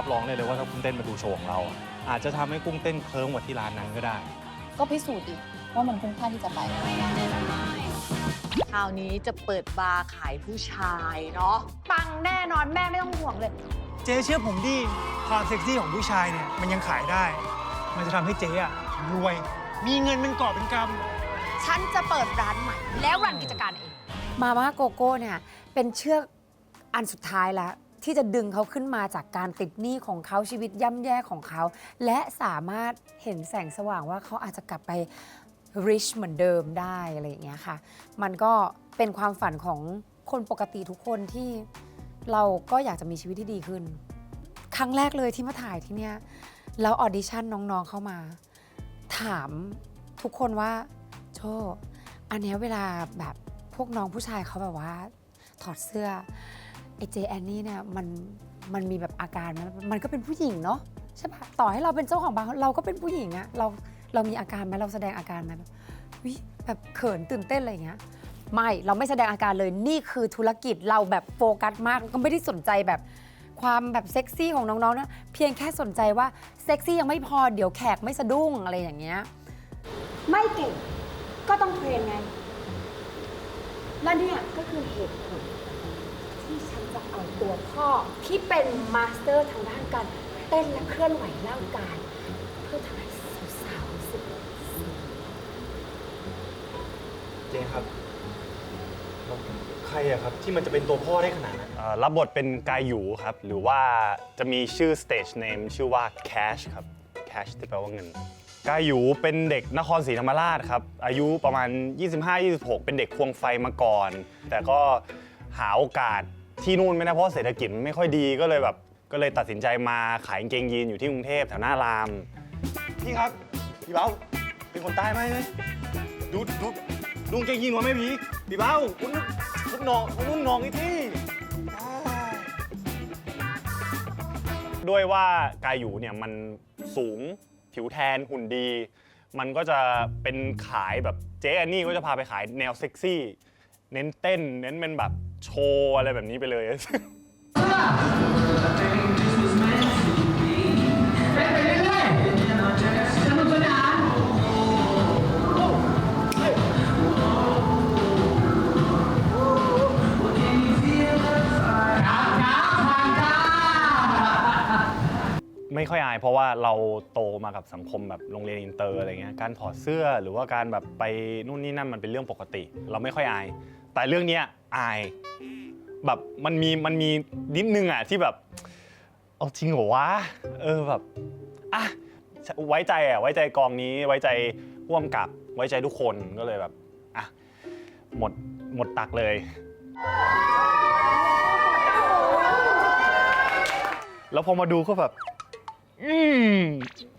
รับรองได้เลยว่าถ้ากุ้งเต้นมาดูโชว์ของเราอะอาจจะทำให้กุ้งเต้นเคิร์มกว่าที่ร้านนั้นก็ได้ ก็พิสูจน์ดิว่ามันคุ้มค่าที่จะไป คราวนี้จะเปิดบาร์ขายผู้ชายเนาะปังแน่นอนแม่ไม่ต้องห่วงเลย เจ๊เชื่อผมดิความเซ็กซี่ของผู้ชายเนี่ยมันยังขายได้ มันจะทำให้เจ๊อะรวย มีเงินเป็นกอบเป็นกำฉันจะเปิดร้านใหม่ แล้วรันกิจการเอง มาม่าโกโก้เนี่ยเป็นเชือกอันสุดท้ายแล้ว ที่จะดึงเขาขึ้นมาจากการติดหนี้ของเขาชีวิตย่ำแย่ของเขา และสามารถเห็นแสงสว่างว่าเขาอาจจะกลับไป rich เหมือนเดิมได้อะไรอย่างเงี้ยค่ะ มันก็เป็นความฝันของคนปกติทุกคนที่เราก็อยากจะมีชีวิตที่ดีขึ้น ครั้งแรกเลยที่มาถ่ายที่เนี่ยแล้วออดิชั่นน้องๆเข้ามา ถามทุกคนว่าโชอันเนี้ยเวลาแบบพวกน้องผู้ชายเขาแบบว่า ถอดเสื้อ ไอเจแอนนี่เนี่ยมันมันมีแบบอาการไหมมันก็เป็นผู้หญิงเนาะใช่ปะต่อให้เราเป็นเจ้าของบาร์เราก็เป็นผู้หญิงอะเราเรามีอาการไหมเราแสดงอาการไหมแบบวิแบบเขินตื่นเต้นอะไรอย่างเงี้ยไม่เราไม่แสดงอาการเลยนี่คือธุรกิจเราแบบโฟกัสมากก็ไม่ได้สนใจแบบความแบบเซ็กซี่ของน้องๆนะเพียงแค่สนใจว่าเซ็กซี่ยังไม่พอเดี๋ยวแขกไม่สะดุ้งอะไรอย่างเงี้ยไม่เก่งก็ต้องเทรนไง และเนี่ยก็คือเหตุผล ฉันจะเอาตัวพ่อที่เป็นมาสเตอร์ทางด้านการเต้นและเคลื่อนไหวร่างกาย เพื่อทำให้สาวๆรู้สึกเจ๊ครับ ใครอะครับที่มันจะเป็นตัวพ่อได้ขนาดนั้น เอ่อรับบทเป็นกายหยูครับ หรือว่าจะมีชื่อ stage name ชื่อว่า Cash ครับ Cash ที่แปลว่าเงิน กายหยูเป็นเด็กนครศรีธรรมราชครับ อายุประมาณ 25-26 เป็นเด็กควงไฟมาก่อน แต่ก็หาโอกาส ที่นู่นไม่ได้เพราะเศรษฐกิจไม่ค่อยดีก็เลยแบบก็เลยตัดสินใจมาขายกางเกงยีนอยู่ที่กรุงเทพแถวหน้าราม พี่ครับ พี่เบ้าเป็นคนใต้ไหมไหมดูดูลุงเกงยีนหัวไหมพี่พี่เบ้าคุณคุณน้องคุณลุงน้องอีที่ด้วยว่ากายอยู่เนี่ยมันสูงผิวแทนหุ่นดี มันก็จะเป็นขายแบบเจ๊อันนี่ก็จะพาไปขายแนวเซ็กซี่ เน้นเต้นเน้นเป็นแบบ โชว์อะไรแบบนี้ไปเลย ไไม่ค่อยอายเพราะว่าเราโตมากับสังคมแบบโรงเรียนอินเตอร์อะไรเงี้ยการถอดเสื้อหรือว่าการแบบไปนู่นนี่นั่นมันเป็นเรื่องปกติ เราไม่ค่อยอาย แต่เรื่องเนี้ยอายแบบมันมีมันมีนิดนึงอะที่แบบเอาจริงเหรอวะเออแบบอะไว้ใจอะไว้ใจกองนี้ไว้ใจร่วมกับไว้ใจทุกคนก็เลยแบบอะหมดหมดตักเลย แล้วพอมาดูก็แบบ อืม